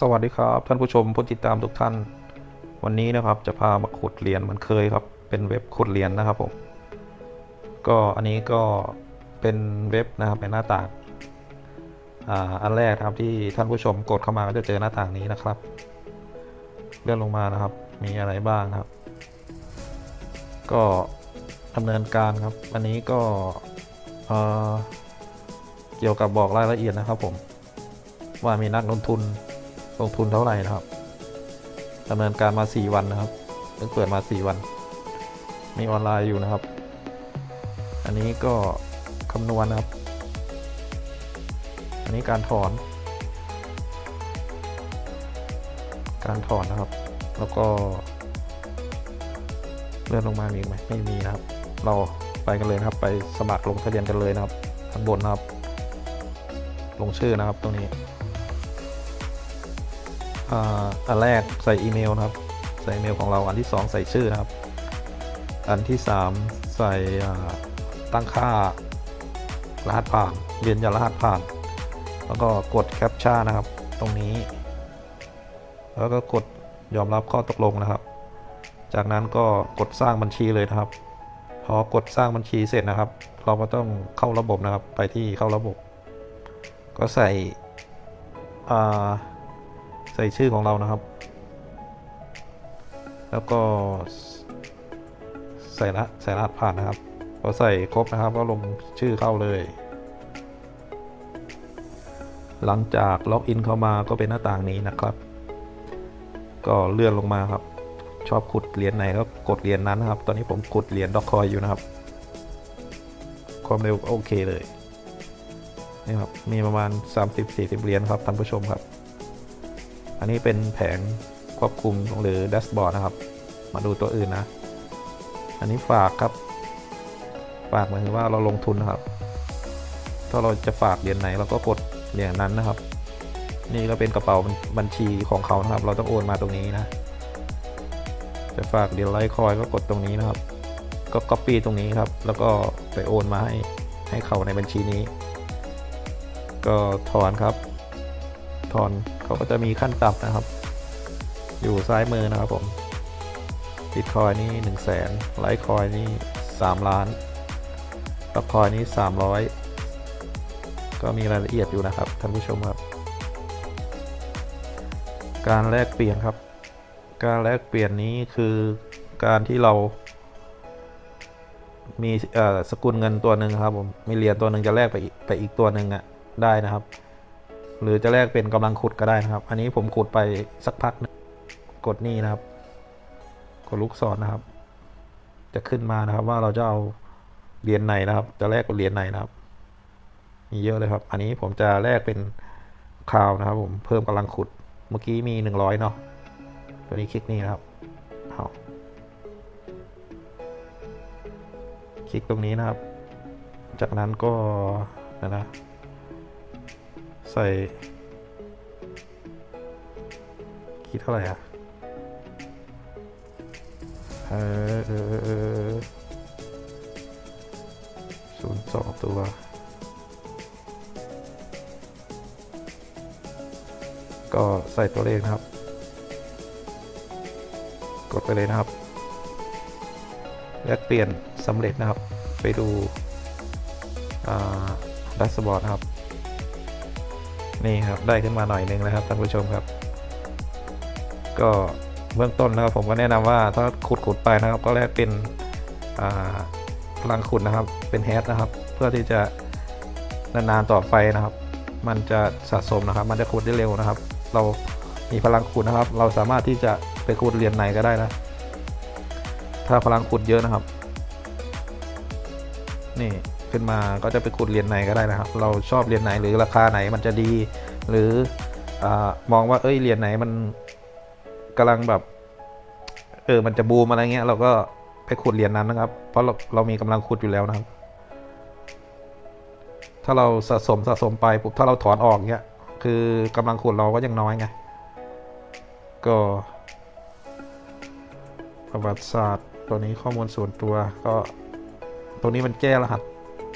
สวัสดีครับท่านผู้ชมผู้ติดตามทุกท่าน วันนี้นะครับจะพามาขุดเหรียญเหมือนเคยครับ เป็นเว็บขุดเหรียญนะครับผมก็อันนี้ก็เป็นเว็บนะครับเป็นหน้าต่างอ่าอันแรกครับที่ท่านผู้ชมกดเข้ามาก็จะเจอหน้าต่างนี้นะครับ เลื่อนลงมานะครับ มีอะไรบ้างครับ ก็ดำเนินการครับ อันนี้ก็เกี่ยวกับบอกรายละเอียดนะครับผมว่ามีนักลงทุน ลงทุนเท่าไหร่นะครับดำเนินการมา 4 วันนะครับเพิ่งเปิดมา 4 วัน มีออนไลน์อยู่นะครับ อันนี้ก็คำนวณนะครับ อันนี้การถอน การถอนนะครับ แล้วก็ เลื่อนลงมามีอีกไหมไม่มีนะครับ เราไปกันเลยนะครับ ไปสมัครลงทะเบียนกันเลยนะครับข้างบนนะครับ ลงชื่อนะครับตรงนี้ อันแรกใส่อีเมลนะครับ ใส่อีเมลของเราอันที่ 2 ใส่ชื่อนะครับ อันที่ 3 ใส่ตั้งค่ารหัสผ่านเรียนยันรหัสผ่าน แล้วก็กดแคปชั่นนะครับ ตรงนี้ แล้วก็กดยอมรับข้อตกลงนะครับ จากนั้นก็กดสร้างบัญชีเลยนะครับ พอกดสร้างบัญชีเสร็จนะครับ เราก็ต้องเข้าระบบนะครับ ไปที่เข้าระบบ ก็ใส่อ่า ใส่ชื่อของเรานะครับ แล้วก็ ใส่รหัสใส่รหัสผ่านนะครับพอใส่ครบนะครับ ก็ลงชื่อเข้าเลย หลังจากล็อกอินเข้ามาก็เป็นหน้าต่างนี้นะครับ ก็เลื่อนลงมาครับ ชอบขุดเหรียญไหนก็กดเหรียญนั้นนะครับ ตอนนี้ผมขุดเหรียญดอกคอยอยู่นะครับ ความเร็วโอเคเลยนี่ครับมีประมาณ 30-40เหรียญครับท่านผู้ชมครับ อันนี้เป็นแผงควบคุมหรือแดชบอร์ดนะครับ มาดูตัวอื่นนะ อันนี้ฝากครับ ฝากหมายถึงว่าเราลงทุนนะครับ ถ้าเราจะฝากเหรียญไหนเราก็กดเหรียญนั้นนะครับ นี่ก็เป็นกระเป๋าบัญชีของเขานะครับ เราต้องโอนมาตรงนี้นะ จะฝากเหรียญไลท์คอยก็กดตรงนี้นะครับ ก็ copy ตรงนี้ครับ แล้วก็ไปโอนมาให้ให้เขาในบัญชีนี้ ก็ถอนครับ ถอนเขาก็จะมีขั้นต่ำนะครับ อยู่ซ้ายมือนะครับผมบิตคอยนี่1 0 0 0 0แสนไลท์คอยนี่ 3 ล้านดอกคอยนี่ 300 ก็มีรายละเอียดอยู่นะครับท่านผู้ชมครับ การแลกเปลี่ยนครับ การแลกเปลี่ยนนี้คือการที่เรา มีสกุลเงินตัวหนึ่งครับผมมีเหรียญตัวหนึ่งจะแลกไปอีกไปอีกตัวหนึ่งอะ่ะได้นะครับ หรือจะแลกเป็นกำลังขุดก็ได้นะครับ อันนี้ผมขุดไปสักพักหนึงกดนี่นะครับ กดลูกศรนะครับ จะขึ้นมานะครับว่าเราจะเอาเหรียญไหนนะครับ จะแลกกับเหรียญไหนนะครับ มีเยอะเลยครับ อันนี้ผมจะแลกเป็นคราวนะครับ ผมเพิ่มกำลังขุด เมื่อกี้มีหนึ่งร้อยเนาะ ตัวนี้คลิกนี่นะครับ เอาคลิกตรงนี้นะครับ จากนั้นก็นะนะ ใส่ คิดเท่าไหร่อะเออเออเออศูนย์สองตัวก็ใส่ตัวเลขนะครับ กดไปเลยนะครับ แลกเปลี่ยนสำเร็จนะครับ ไปดูดัชบอร์ดนะครับ นี่ครับได้ขึ้นมาหน่อยนึงแล้วครับท่านผู้ชมครับ ก็เบื้องต้นนะครับผมก็แนะนำว่าถ้าขุดขุดไปนะครับ ก็แลกเป็นพลังขุดนะครับ เป็นแฮชนะครับ เพื่อที่จะนานๆต่อไปนะครับ มันจะสะสมนะครับ มันจะขุดได้เร็วนะครับ เรามีพลังขุดนะครับ เราสามารถที่จะไปขุดเหรียญไหนก็ได้นะ ถ้าพลังขุดเยอะนะครับ นี่ ขึ้นมาก็จะไปขุดเหรียญไหนก็ได้นะครับ เราชอบเหรียญไหนหรือราคาไหนมันจะดี หรืออมองว่าเอ้ยเหรียญไหนมันกำลังแบบเออมันจะบูมอะไรเงี้ย เราก็ไปขุดเหรียญนั้นนะครับ เพราะเราเรามีกำลังขุดอยู่แล้วนะครับ ถ้าเราสะสมสะสมไปปุ๊บถ้าเราถอนออกเงี้ย คือกำลังขุดเราก็ยังน้อยไง ก็ประวัติศาสตร์ตัวนี้ข้อมูลส่วนตัวก็ตรงนี้มันแก้รหัส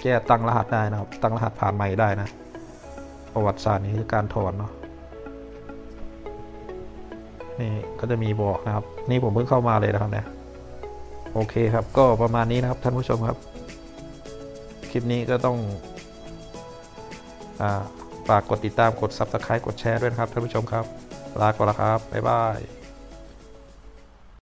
แก้ตั้งรหัสได้นะครับ ตั้งรหัสผ่านใหม่ได้นะ ประวัติศาสตร์นี้คือการถอนเนาะนี่ก็จะมีบอกนะครับ นี่ผมเพิ่งเข้ามาเลยนะครับเนี่ยโอเคครับ ก็ประมาณนี้นะครับท่านผู้ชมครับ คลิปนี้ก็ต้องฝากกดติดตามกด Subscribe กดแชร์ด้วยนะครับท่านผู้ชมครับ ลาก่อนละครับ บ๊ายบาย